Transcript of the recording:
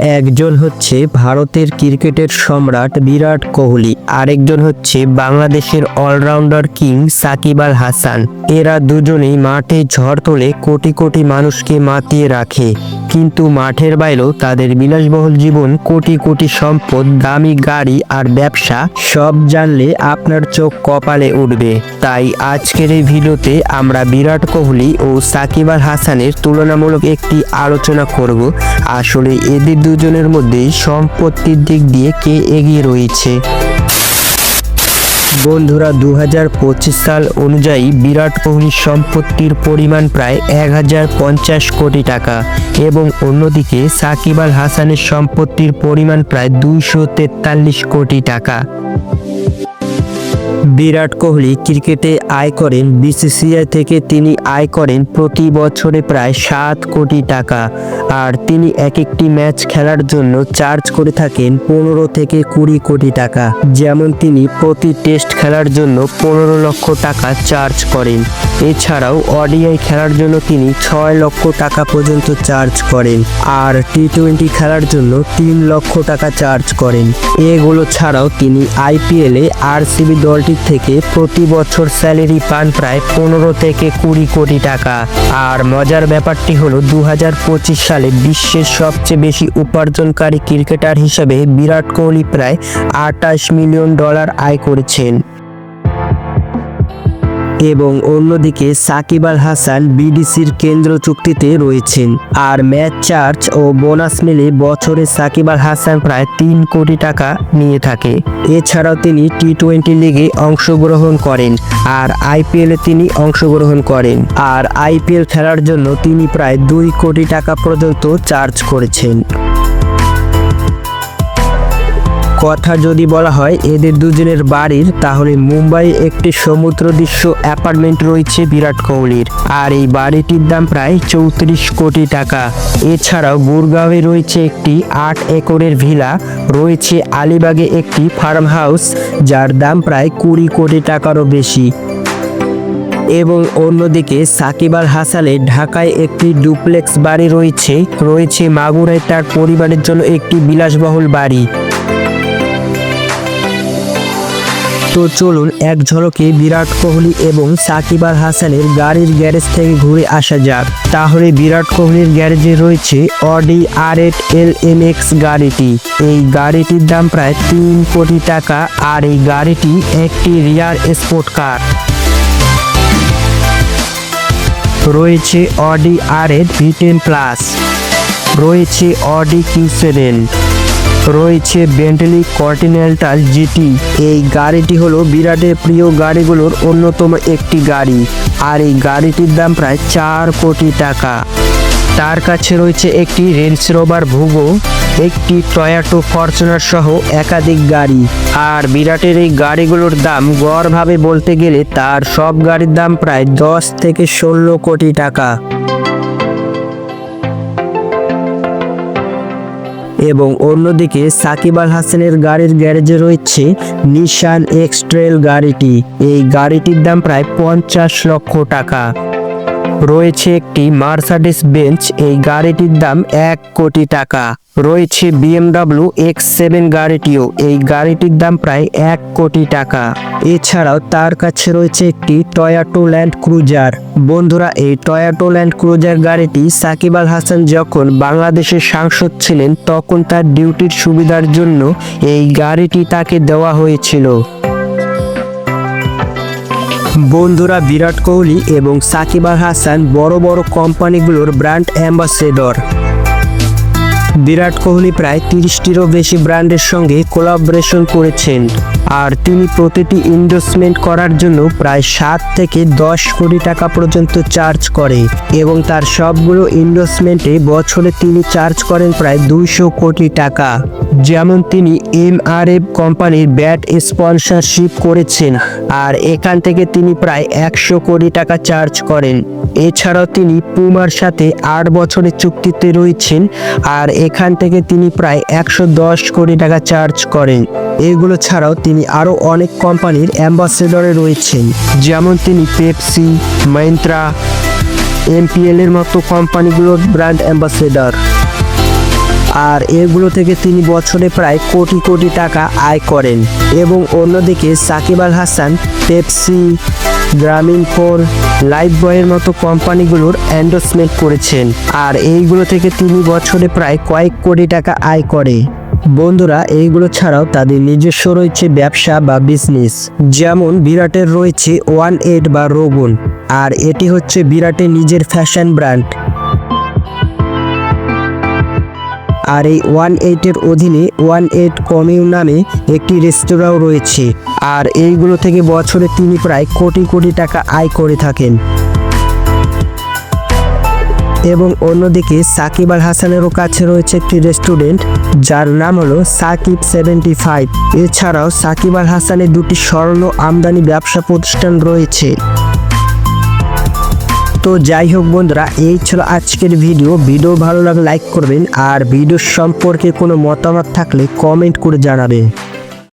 একজন হচ্ছে ভারতের ক্রিকেটের সম্রাট বিরাট কোহলি, আরেকজন হচ্ছে বাংলাদেশের অলরাউন্ডার কিং সাকিব আল হাসান। এরা দুজনেই মাঠে ঝড় তোলে কোটি কোটি মানুষকে মাতিয়ে রাখে। কিন্তু মাঠের বাইরেও তাদের বিলাসবহুল জীবন, কোটি কোটি সম্পদ, দামি গাড়ি আর ব্যবসা সব জানলে আপনার চোখ কপালে উঠবে। তাই আজকের এই ভিডিওতে আমরা বিরাট কোহলি ও সাকিব আল হাসানের তুলনামূলক একটি আলোচনা করব। আসলে এদের দুজনের মধ্যে সম্পত্তির দিক দিয়ে কে এগিয়ে রয়েছে? বন্ধুরা দু হাজার পঁচিশ সাল অনুযায়ী বিরাট কোহলির সম্পত্তির পরিমাণ প্রায় এক হাজার পঞ্চাশ কোটি টাকা এবং অন্যদিকে সাকিব আল হাসানের সম্পত্তির পরিমাণ প্রায় দুইশো তেতাল্লিশ কোটি টাকা। বিরাট কোহলি ক্রিকেটে আয় করেন। বিসিসিআই থেকে তিনি আয় করেন প্রতি বছরে প্রায় সাত কোটি টাকা। আর তিনি এক একটি ম্যাচ খেলার জন্য চার্জ করে থাকেন পনেরো থেকে কুড়ি কোটি টাকা। যেমন তিনি প্রতি টেস্ট খেলার জন্য পনেরো লক্ষ টাকা চার্জ করেন। এছাড়াও ওডিআই খেলার জন্য তিনি ছয় লক্ষ টাকা পর্যন্ত চার্জ করেন আর টি টোয়েন্টি খেলার জন্য তিন লক্ষ টাকা চার্জ করেন। এগুলো ছাড়াও তিনি আইপিএলে আরসিবি দলটির থেকে প্রতি বছর স্যালারি পান প্রায় পনেরো থেকে কুড়ি কোটি টাকা। আর মজার ব্যাপারটি হলো দু হাজার পঁচিশ সালে বিশ্বের সবচেয়ে বেশি উপার্জনকারী ক্রিকেটার হিসেবে বিরাট কোহলি প্রায় আটাশ মিলিয়ন ডলার আয় করেছেন। এবং অন্যদিকে সাকিব আল হাসান বিডিসির কেন্দ্র চুক্তিতে রয়েছেন। আর ম্যাচ চার্জ ও বোনাস মিলে বছরে সাকিব আল হাসান প্রায় তিন কোটি টাকা নিয়ে থাকে। এছাড়াও তিনি টি টোয়েন্টি লিগে অংশগ্রহণ করেন আর আইপিএলে তিনি অংশগ্রহণ করেন। আর আইপিএল খেলার জন্য তিনি প্রায় দুই কোটি টাকা পর্যন্ত চার্জ করেছেন। কথা যদি বলা হয়, এদের দুজনের বাড়ির, তাহলে মুম্বাই একটি সমুদ্র দৃশ্য অ্যাপার্টমেন্ট রয়েছে বিরাট কোহলির। আর এই বাড়িটির দাম প্রায় চৌত্রিশ কোটি টাকা। এছাড়াও গুরগাঁওয়ে রয়েছে একটি আট একরের ভিলা, রয়েছে আলিবাগে একটি ফার্ম হাউস যার দাম প্রায় কুড়ি কোটি টাকারও বেশি। এবং অন্যদিকে সাকিব আল হাসানের ঢাকায় একটি ডুপ্লেক্স বাড়ি রয়েছে রয়েছে মাগুরায় তার পরিবারের জন্য একটি বিলাসবহুল বাড়ি। তো চলুন এক ঝলকে বিরাট কোহলি এবং সাকিব আল হাসানের গাড়ির গ্যারেজ থেকে ঘুরে আসা যাক। তাহলে বিরাট কোহলির গ্যারেজে রয়েছে Audi R eight L M X গাড়িটি। এই গাড়িটির দাম প্রায় তিন কোটি টাকা আর এই গাড়িটি একটি রিয়ার স্পোর্ট কার। রয়েছে Audi R eight V ten plus. রয়েছে অডি কিউ সেভেন। রয়েছে বেন্টলি কন্টিনেন্টাল জিটি এই গাড়িটি হলো বিরাটের প্রিয় গাড়িগুলোর অন্যতম একটি গাড়ি। আর এই গাড়িটির দাম প্রায় চার কোটি টাকা। তার কাছে রয়েছে একটি রেঞ্জ রোভার ভুগো একটি টয়াটো ফরচুনার সহ একাধিক গাড়ি। আর বিরাটের এই গাড়িগুলোর দাম গড়ভাবে বলতে গেলে তার সব গাড়ির দাম প্রায় দশ থেকে ষোলো কোটি টাকা। এবং অন্যদিকে সাকিব আল হাসানের গাড়ির গ্যারেজে রয়েছে নিশান এক্সট্রেল গাড়িটি। এই গাড়িটির দাম প্রায় পঞ্চাশ লক্ষ টাকা। রয়েছে একটি মার্সাডিস বেঞ্চ। এই গাড়িটির দাম এক কোটি টাকা। রয়েছে বিএমডাব্লিউ এক্স সেভেন গাড়িটিও। এই গাড়িটির দাম প্রায় এক কোটি টাকা। এছাড়াও তার কাছে রয়েছে একটি টয়াটো ল্যান্ড ক্রুজার বন্ধুরা, এই টয়াটো ল্যান্ড ক্রুজার গাড়িটি সাকিব আল হাসান যখন বাংলাদেশের সাংসদ ছিলেন, তখন তার ডিউটির সুবিধার জন্য এই গাড়িটি তাকে দেওয়া হয়েছিল। বন্ধুরা, বিরাট কোহলি এবং সাকিব আল হাসান বড় বড় কোম্পানিগুলোর ব্র্যান্ড অ্যাম্বাসেডর। বিরাট কোহলি প্রায় তিরিশটিরও বেশি ব্র্যান্ডের সঙ্গে কোলাবরেশন করেছেন। আর তিনি প্রতিটি ইনভেস্টমেন্ট করার জন্য প্রায় সাত থেকে দশ কোটি টাকা পর্যন্ত চার্জ করে এবং তার সবগুলো ইনভেস্টমেন্টে বছরে তিনি চার্জ করেন প্রায় দুইশো কোটি টাকা। যেমন তিনি এম আর এফ কোম্পানির ব্যাট স্পন্সরশিপ করেছেন আর এখান থেকে তিনি প্রায় একশো কোটি টাকা চার্জ করেন। এছাড়াও তিনি পুমার সাথে আট বছরের চুক্তিতে রয়েছেন আর এখান থেকে তিনি প্রায় একশো দশ কোটি টাকা চার্জ করেন। এগুলো ছাড়াও তিনি আরও অনেক কোম্পানির অ্যাম্বাসেডরে রয়েছেন, যেমন তিনি পেপসি, মাইন্ত্রা, এমপিএল এর মতো কোম্পানিগুলোর ব্র্যান্ড অ্যাম্বাসেডর। আর এগুলো থেকে তিনি বছরে প্রায় কোটি কোটি টাকা আয় করেন এবং অন্যদিকে সাকিব আল হাসান, পেপসি, গ্রামীণ ফোর লাইফ বয়ের মতো কোম্পানিগুলোর এন্ডোসমেন্ট করেছেন। আর এইগুলো থেকে তিনি বছরে প্রায় কয়েক কোটি টাকা আয় করে। বন্ধুরা, এইগুলো ছাড়াও তাদের নিজস্ব রয়েছে ব্যবসা বা বিজনেস যেমন বিরাটের রয়েছে ওয়ান এইট বা রোগুন আর এটি হচ্ছে বিরাটের নিজের ফ্যাশন ব্র্যান্ড আর এই ওয়ান এইটের অধীনে ওয়ান এইট কমিউ নামে একটি রেস্তোরাঁও রয়েছে, আর এইগুলো থেকে বছরে তিনি প্রায় কোটি কোটি টাকা আয় করে থাকেন। এবং অন্যদিকে সাকিব আল হাসানেরও কাছে রয়েছে একটি রেস্টুরেন্ট, যার নাম হলো সাকিব সেভেন্টি ফাইভ। এছাড়াও সাকিব আল হাসানের দুটি স্বর্ণ আমদানি ব্যবসা প্রতিষ্ঠান রয়েছে। তো যাই হোক বন্ধুরা, এই ছিল আজকের ভিডিও। ভিডিও ভালো লাগলে লাইক করবেন, আর ভিডিও সম্পর্কে কোনো মতামত থাকলে কমেন্ট করে জানাবেন।